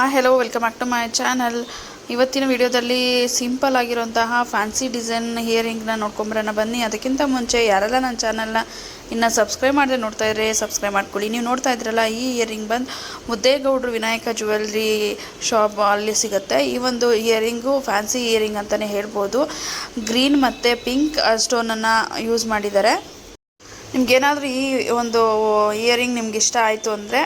ಹಾಂ hello welcome back to my channel ಇವತ್ತಿನ ವಿಡಿಯೋದಲ್ಲಿ ಸಿಂಪಲ್ ಆಗಿರುವಂತಹ ಫ್ಯಾನ್ಸಿ ಡಿಸೈನ್ ಹಿಯರಿಂಗ್ನ ನೋಡ್ಕೊಂಬರೋಣ ಬನ್ನಿ. ಅದಕ್ಕಿಂತ ಮುಂಚೆ ಯಾರೆಲ್ಲ ನನ್ನ ಚಾನಲ್ನ ಇನ್ನು ಸಬ್ಸ್ಕ್ರೈಬ್ ಮಾಡದೆ ನೋಡ್ತಾ ಇದ್ರೆ ಸಬ್ಸ್ಕ್ರೈಬ್ ಮಾಡ್ಕೊಳ್ಳಿ. ನೀವು ನೋಡ್ತಾ ಇದ್ರಲ್ಲ, ಈ ಇಯರಿಂಗ್ ಬಂದು ಮುದ್ದೇಗೌಡರು ವಿನಾಯಕ ಜ್ಯುವೆಲ್ರಿ ಶಾಪ್ ಅಲ್ಲಿ ಸಿಗುತ್ತೆ. ಈ ಒಂದು ಇಯರಿಂಗು ಫ್ಯಾನ್ಸಿ ಇಯರಿಂಗ್ ಅಂತಲೇ ಹೇಳ್ಬೋದು. ಗ್ರೀನ್ ಮತ್ತು ಪಿಂಕ್ ಸ್ಟೋನನ್ನು ಯೂಸ್ ಮಾಡಿದ್ದಾರೆ. ನಿಮ್ಗೇನಾದರೂ ಈ ಒಂದು ಇಯರಿಂಗ್ ನಿಮ್ಗೆ ಇಷ್ಟ ಆಯಿತು ಅಂದರೆ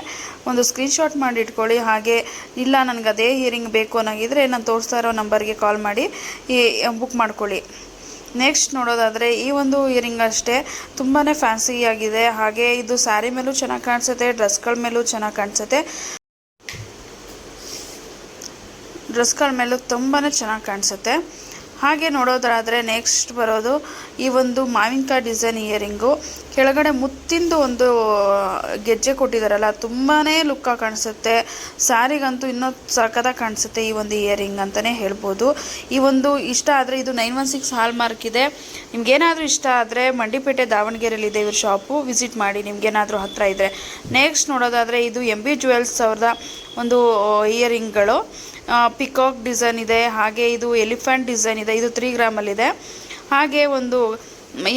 ಒಂದು ಸ್ಕ್ರೀನ್ಶಾಟ್ ಮಾಡಿ ಇಟ್ಕೊಳ್ಳಿ. ಹಾಗೆ ಇಲ್ಲ, ನನಗೆ ಅದೇ ಇಯರಿಂಗ್ ಬೇಕು ಅನ್ನೋಗಿದ್ರೆ ನಾನು ತೋರಿಸ್ತಾ ಇರೋ ನಂಬರ್ಗೆ ಕಾಲ್ ಮಾಡಿ ಈ ಬುಕ್ ಮಾಡ್ಕೊಳ್ಳಿ. ನೆಕ್ಸ್ಟ್ ನೋಡೋದಾದರೆ ಈ ಒಂದು ಇಯರಿಂಗ್ ಅಷ್ಟೇ ತುಂಬಾ ಫ್ಯಾನ್ಸಿ ಆಗಿದೆ. ಹಾಗೆ ಇದು ಸ್ಯಾರಿ ಮೇಲೂ ಚೆನ್ನಾಗಿ ಕಾಣಿಸುತ್ತೆ ಡ್ರೆಸ್ಗಳ ಮೇಲೂ ಚೆನ್ನಾಗಿ ಕಾಣಿಸುತ್ತೆ. ಡ್ರೆಸ್ಗಳ ಮೇಲೂ ತುಂಬಾ ಚೆನ್ನಾಗಿ ಕಾಣಿಸುತ್ತೆ. ಹಾಗೆ ನೋಡೋದಾದರೆ ನೆಕ್ಸ್ಟ್ ಬರೋದು ಈ ಒಂದು ಮಾವಿನಕಾಯಿ ಡಿಸೈನ್ ಇಯರಿಂಗು ಕೆಳಗಡೆ ಮುತ್ತಿಂದು ಒಂದು ಗೆಜ್ಜೆ ಕೊಟ್ಟಿದ್ದಾರಲ್ಲ ತುಂಬಾ ಲುಕ್ಕಾಗಿ ಕಾಣಿಸುತ್ತೆ. ಸ್ಯಾರಿಗಂತೂ ಇನ್ನೂ ಸಖತ್ತಾಗಿ ಕಾಣಿಸುತ್ತೆ ಈ ಒಂದು ಇಯರಿಂಗ್ ಅಂತಲೇ ಹೇಳ್ಬೋದು. ಈ ಒಂದು ಇಷ್ಟ ಆದರೆ ಇದು nine one six hallmark ಇದೆ. ನಿಮ್ಗೇನಾದರೂ ಇಷ್ಟ ಆದರೆ ಮಂಡಿಪೇಟೆ ದಾವಣಗೆರೆಯಲ್ಲಿದೆ ಇವ್ರ ಶಾಪು ವಿಸಿಟ್ ಮಾಡಿ ನಿಮ್ಗೇನಾದರೂ ಹತ್ತಿರ ಇದ್ದರೆ ನೆಕ್ಸ್ಟ್ ನೋಡೋದಾದರೆ ಇದು ಎಂ ಬಿ ಜುವೆಲ್ಸ್ ಅವ್ರದ ಒಂದು ಇಯರಿಂಗ್ಗಳು ಪಿಕಾಕ್ ಡಿಸೈನ್ ಇದೆ, ಹಾಗೆ ಇದು ಎಲಿಫೆಂಟ್ ಡಿಸೈನ್ ಇದೆ, ಇದು ತ್ರೀ ಗ್ರಾಮಲ್ಲಿದೆ ಹಾಗೆ ಒಂದು,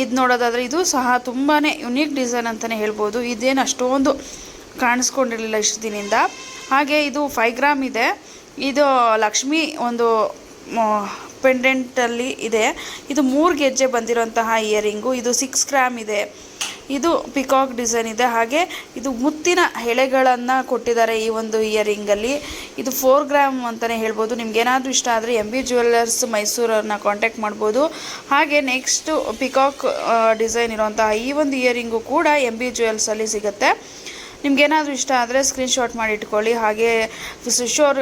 ಇದು ನೋಡೋದಾದರೆ ಇದು ಸಹ ತುಂಬಾ ಯುನೀಕ್ ಡಿಸೈನ್ ಅಂತಲೇ ಹೇಳ್ಬೋದು. ಇದೇನು ಅಷ್ಟೊಂದು ಕಾಣಿಸ್ಕೊಂಡಿರಲಿಲ್ಲ ಇಷ್ಟು ದಿನದಿಂದ ಹಾಗೆ ಇದು ಫೈವ್ ಗ್ರಾಮ್ ಇದೆ. ಇದು ಲಕ್ಷ್ಮಿ ಒಂದು ಪೆಂಡೆಂಟಲ್ಲಿ ಇದೆ. ಇದು ಮೂರು ಗೆಜ್ಜೆ ಬಂದಿರುವಂತಹ ಇಯರಿಂಗು ಇದು ಸಿಕ್ಸ್ ಗ್ರಾಮ್ ಇದೆ. ಇದು ಪಿಕಾಕ್ ಡಿಸೈನ್ ಇದೆ. ಹಾಗೆ ಇದು ಮುತ್ತಿನ ಎಳೆಗಳನ್ನು ಕೊಟ್ಟಿದ್ದಾರೆ ಈ ಒಂದು ಇಯರಿಂಗಲ್ಲಿ ಇದು ಫೋರ್ ಗ್ರಾಮ್ ಅಂತಲೇ ಹೇಳ್ಬೋದು. ನಿಮ್ಗೇನಾದರೂ ಇಷ್ಟ ಆದರೆ ಎಂ ಬಿ ಜ್ಯುವೆಲ್ಲರ್ಸ್ ಮೈಸೂರವ್ರನ್ನ ಕಾಂಟ್ಯಾಕ್ಟ್ ಮಾಡ್ಬೋದು. ಹಾಗೆ ನೆಕ್ಸ್ಟು ಪಿಕಾಕ್ ಡಿಸೈನ್ ಇರುವಂತಹ ಈ ಒಂದು ಇಯರಿಂಗು ಕೂಡ ಎಂ ಬಿ ಜ್ಯುವೆಲ್ಸಲ್ಲಿ ಸಿಗುತ್ತೆ. ನಿಮ್ಗೇನಾದರೂ ಇಷ್ಟ ಆದರೆ ಸ್ಕ್ರೀನ್ಶಾಟ್ ಮಾಡಿ ಇಟ್ಕೊಳ್ಳಿ. ಹಾಗೆ ಶೋರ್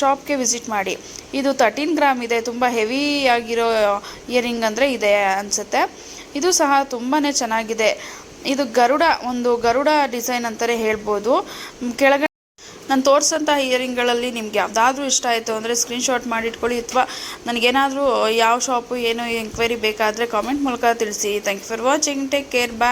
ಶಾಪ್ಗೆ ವಿಸಿಟ್ ಮಾಡಿ. ಇದು ತರ್ಟೀನ್ ಗ್ರಾಮ್ ಇದೆ. ತುಂಬ ಹೆವಿಯಾಗಿರೋ ಇಯರಿಂಗ್ ಅಂದರೆ ಇದೆ ಅನಿಸುತ್ತೆ. ಇದು ಸಹ ತುಂಬಾ ಚೆನ್ನಾಗಿದೆ. ಇದು ಗರುಡ, ಒಂದು ಗರುಡ ಡಿಸೈನ್ ಅಂತಲೇ ಹೇಳ್ಬೋದು. ಕೆಳಗಡೆ ನಾನು ತೋರಿಸೋಂಥ ಇಯರಿಂಗ್ಗಳಲ್ಲಿ ನಿಮ್ಗೆ ಯಾವುದಾದ್ರೂ ಇಷ್ಟ ಆಯಿತು ಅಂದರೆ ಸ್ಕ್ರೀನ್ಶಾಟ್ ಮಾಡಿಟ್ಕೊಳ್ಳಿ ಅಥವಾ ನನಗೇನಾದರೂ ಯಾವ ಶಾಪು ಏನು ಎಂಕ್ವೈರಿ ಬೇಕಾದರೆ ಕಾಮೆಂಟ್ ಮೂಲಕ ತಿಳಿಸಿ. Thank you for watching take care bye